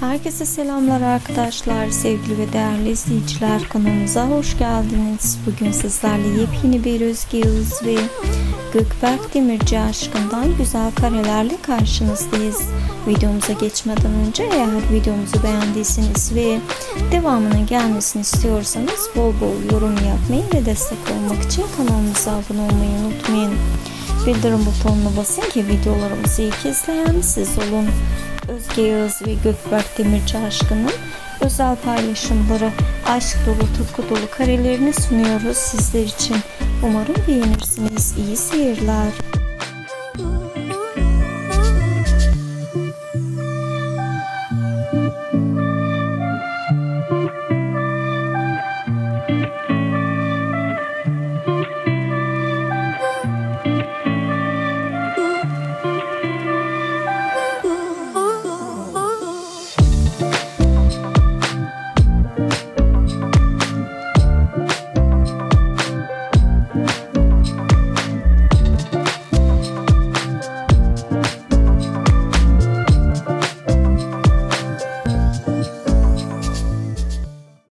Herkese selamlar arkadaşlar, sevgili ve değerli izleyiciler kanalımıza hoş geldiniz. Bugün sizlerle yepyeni bir Özge Yağız ve Gökberk Demirci aşkından güzel karelerle karşınızdayız. Videomuza geçmeden önce eğer videomuzu beğendiyseniz ve devamının gelmesini istiyorsanız bol bol yorum yapmayı ve destek olmak için kanalımıza abone olmayı unutmayın. Bildirim butonuna basın ki videolarımızı ilk izleyen siz olun. Özge Yağız ve Gökberk Demirci aşkının özel paylaşımları, aşk dolu, tutku dolu karelerini sunuyoruz sizler için. Umarım beğenirsiniz. İyi seyirler.